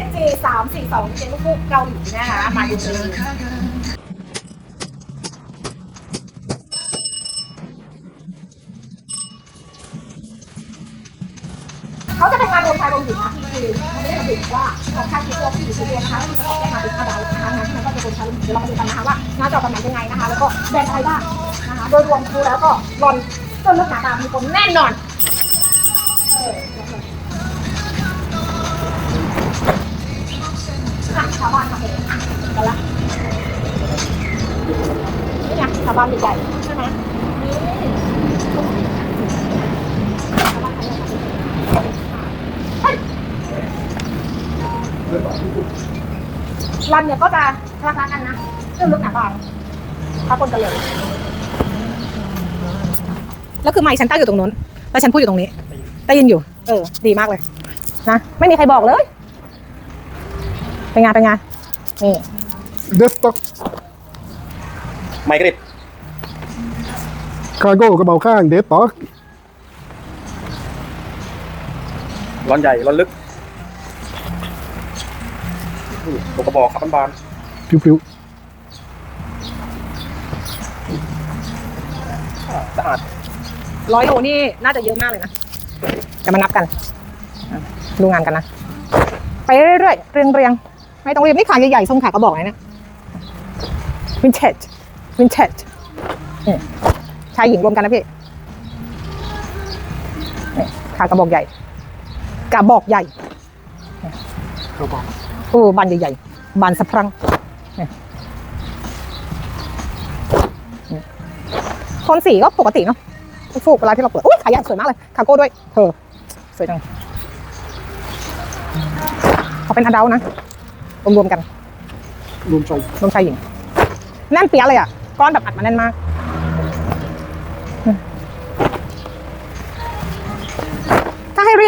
SG 3 4 2เป็นลูกเกาหลีนะคะมาดูเลยเขาจะเป็นงานรวมชายรวมหญิงนะคือมันไม่ได้ระบุว่าของชายกี่ตัวผู้หญิงกี่ตัวนะคะแล้วมันจะออกมาเป็นอะไรนะคะงานที่มันก็จะเป็นชายรวมหญิงเดี๋ยวเรามาดูกันนะคะว่างานจะออกมาเป็นยังไงนะคะ แล้วก็แบรนด์อะไรบ้างนะคะโดยรวมดูแล้วก็รอนต้นลึกหนาตามีคนแน่นอนเออาวบ้านใหญ่ๆใช่ไหมนี่ชาวบ้านทำเองเฮ้ยรันเนี่ยก็จะราคากันนะเรื่องลึกหนาบางถ้าคนกันเลย แล้วคือไมค์ฉันตั้งอยู่ตรงนู้น แล้วฉันพูดอยู่ตรงนี้ได้ยินอยู่ เออ ดีมากเลย นะ ไม่มีใครบอกเลย เป็นไงเป็นไงนี่เดสต็อกไมเกรด คาร์โก้กระเป๋าข้างเดสต็อกร้อนใหญ่ร้อนลึกอุ้ยตัวกระบอกครับบานผิวๆสะอาดร้อยโลนี่น่าจะเยอะมากเลยนะจะมานับกันอะดูงานกันนะ ไปเรื่อยๆเรียงๆไม่ต้องรีบนี่ขาใหญ่ๆทรงขากระบอกเลยเนี่ยวินเทจวินเทจ ชายหญิงรวมกันนะพี่นี่ขากระบอกใหญ่ กระบอกใหญ่ๆกระบอกโอ้บานใหญ่ๆบานสะพรั่งนี่นี่โทนสีก็ปกติเนาะฟูกเวลาที่เราเปิดอุ้ยขายใหญ่สวยมากเลยคาโก้ด้วยเธอสวยจังเขาเป็นอดัลนะรวมๆกันรวมใจรวมชายหญิงแน่นเปียะเลยอะ ก้อนแบบอัดมาแน่นมาก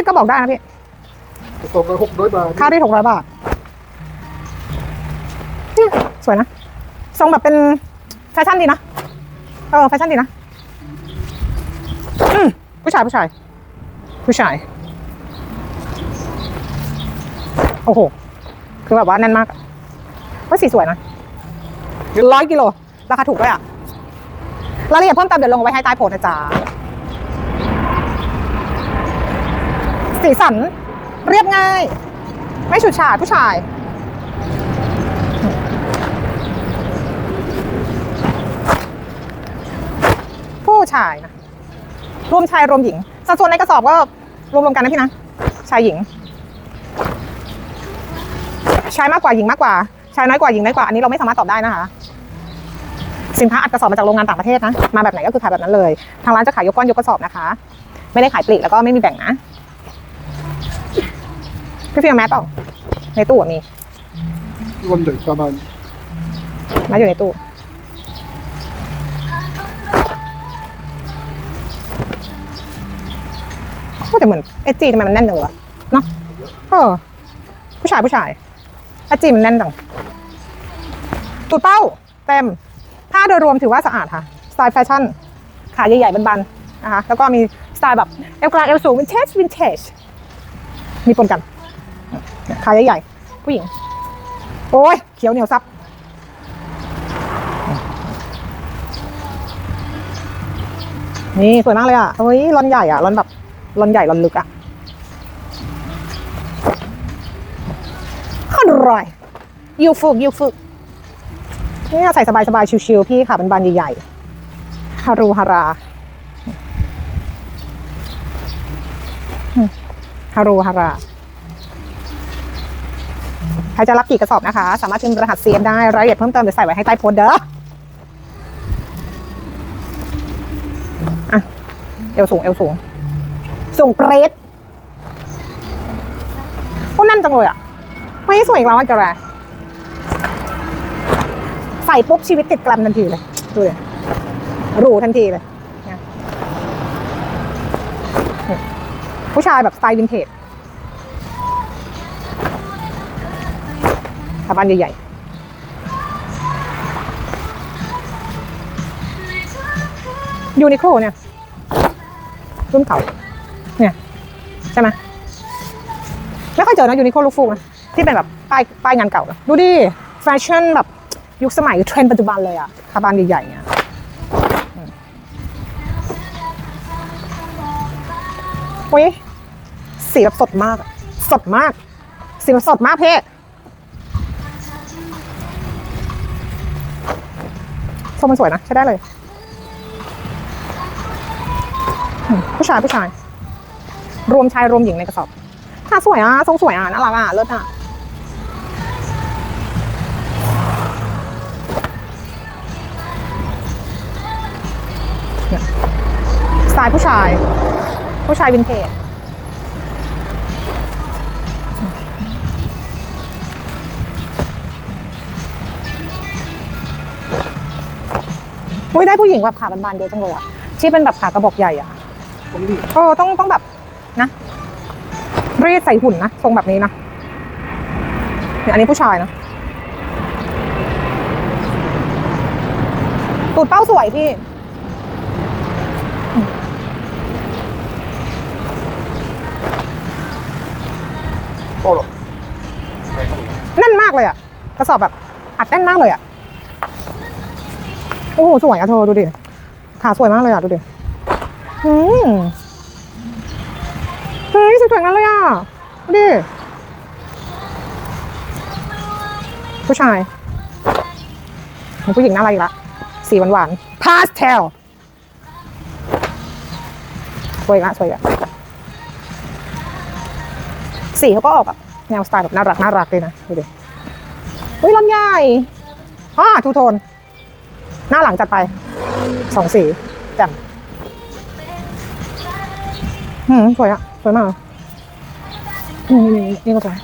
ถ้าให้รีดก็บอกได้นะพี่กระสอบละหกร้อยบาทค่าได้หกร้อยบาทเนี่ยสวยนะ ทรงแบบเป็นแฟชั่นดีนะ เออแฟชั่นดีนะอืมผู้ชายผู้ชาย ผู้ชาย โอ้โห คือแบบว่าแน่นมากว่าสีสวยนะร้อยกิโล ราคาถูกด้วยอะรายละเอียดเพิ่มเติมเดี๋ยวลงเอาไว้ให้ใต้โพสต์นะจ๊ะ สีสัน เรียบง่าย ไม่ฉูดฉาดผู้ชาย ผู้ชายนะรวมชายรวมหญิง สัดส่วนในกระสอบก็รวมรวมกันนะพี่นะ ชายหญิง ชายมากกว่าหญิงมากกว่า ชายน้อยกว่าหญิงน้อยกว่า อันนี้เราไม่สามารถตอบได้นะคะ สินค้าอัดกระสอบมาจากโรงงานต่างประเทศนะ มาแบบไหนก็คือขายแบบนั้นเลย ทางร้านจะขายยกก้อนยกกระสอบนะคะ ไม่ได้ขายปลีกแล้วก็ไม่มีแบ่งนะ พี่ฟิลแมสเปล่าในตู้อะมีวันใหญ่ประมาณแมสอยู่ในตู้ โอ้แต่เหมือนเอจีทำไมมันแน่นจังวะเนาะเออผู้ชายผู้ชายเอจีมันแน่นจังตูดเป้า เต็ม ผ้าโดยรวมถือว่าสะอาดค่ะ สไตล์แฟชั่น ขาใหญ่ๆบันๆนะคะแล้วก็มีสไตล์แบบเอวกลางเอวสูงวินเทจวินเทจมีปนกัน ขาใหญ่ๆผู้หญิง โอ้ยเขียวเหนียวซับนี่สวยมากเลยอะเฮ้ยรอนใหญ่อะรอนแบบรอนใหญ่รอนลึกอะอร่อยยูฟุกยูฟุกนี่ใส่สบายๆชิวๆพี่ค่ะเป็นบานใหญ่ๆฮารูฮาราฮารูฮารา ใครจะรับกี่กระสอบนะคะ สามารถพิมพ์รหัส CF ได้ รายละเอียดเพิ่มเติมเดี๋ยวใส่ไว้ให้ใต้โพสเด้ออะเอวสูงเอวสูง สูงเปรตโอ้แน่นจังเลยอะ ไม่สวยอีกแล้วอะแกแรใส่ปุ๊บชีวิตติดกลัมทันทีเลยดูเลยหรูทันทีเลย ผู้ชายแบบสไตล์วินเทจ ชาบ้านใหญ่ๆยูนิโคลเนี่ยรุ่นเก่าเนี่ยใช่ไหมไม่ค่อยเจอนะยูนิโคลูกฟูกนะที่เป็นแบบป้ายป้ายงานเก่าดูดิแฟชั่นแบบยุคสมัยเทรนด์ปัจจุบันเลยอะคาบานใหญ่ๆเนี่ยอุ้ยสีแบบสดมาก สดมาก สีแบบสดมากเพ่ ทรงมันสวยนะ ใช้ได้เลย ผู้ชายผู้ชาย รวมชายรวมหญิงในกระสอบค่ะสวยอะ ทรงสวยอะ น่ารักอะ เลิศอะเนี่ยสไตล์ผู้ชาย ผู้ชายวินเทจ อุ้ยได้ผู้หญิงแบบขาบานๆเยอะจังเลยอะที่เป็นแบบขากระบอกใหญ่อะตรงนี้เออต้องต้องแบบนะรีดใส่หุ่นนะทรงแบบนี้นะเนี่ยอันนี้ผู้ชายนะตูดเป้าสวยพี่โอ้โหแน่นมากเลยอะกระสอบแบบอัดแน่นมากเลยอะ โอ้โหสวยอะเธอดูดิขาสวยมากเลยอะดูดิอืมเฮ้ยสวยๆงั้นเลยอะดูดิผู้ชายผู้หญิงน่ารักอีกละสีหวานๆพาสเทลสวยอีกละสวยอีกละสีเขาก็ออกแบบแนวสไตล์แบบน่ารักน่ารักเลยนะดูดิอุ้ยลำใหญ่อ่าทูโทน หน้าหลังจัดไปสองสีแจ่มอืมสวยอะสวยมากนี่นี่นี่นี่ก็สวย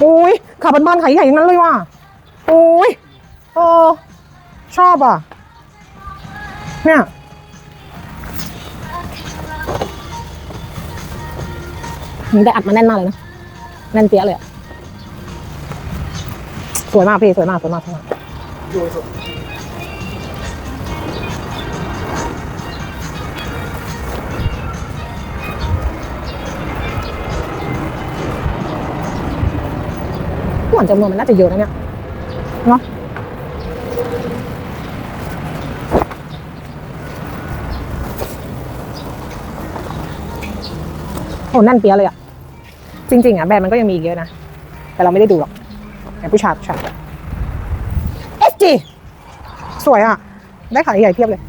โอ้ยขาบ้านๆขายใหญ่ๆทั้งนั้นเลยว่ะโอ้ยโอ้ชอบอะ เนี่ยมันได้อัดมาแน่นมากเลยนะ แน่นเปี้ยเลยอะสวยมากพี่สวยมากสวยมากสวยมากหมือนจำนวนมันน่าจะเยอะนะเนี่ยเนาะโอ้แน่นเปี้ยเลยอะ จริงๆอะแบรนด์มันก็ยังมีอีกเยอะนะ แต่เราไม่ได้ดูหรอกแต่ผู้ชายผู้ชาย SG สวยอะ ได้ขายใหญ่เพียบเลย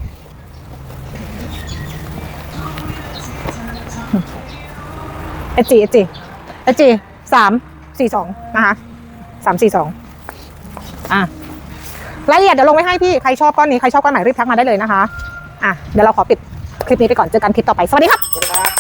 SG SG SG สามสี่สองนะคะสามสี่สองอะรายละเอียดเดี๋ยวลงไว้ให้พี่ ใครชอบก้อนนี้ ใครชอบก้อนไหนรีบทักมาได้เลยนะคะ อะ เดี๋ยวเราขอปิดคลิปนี้ไปก่อน เจอกันคลิปต่อไป สวัสดีครับ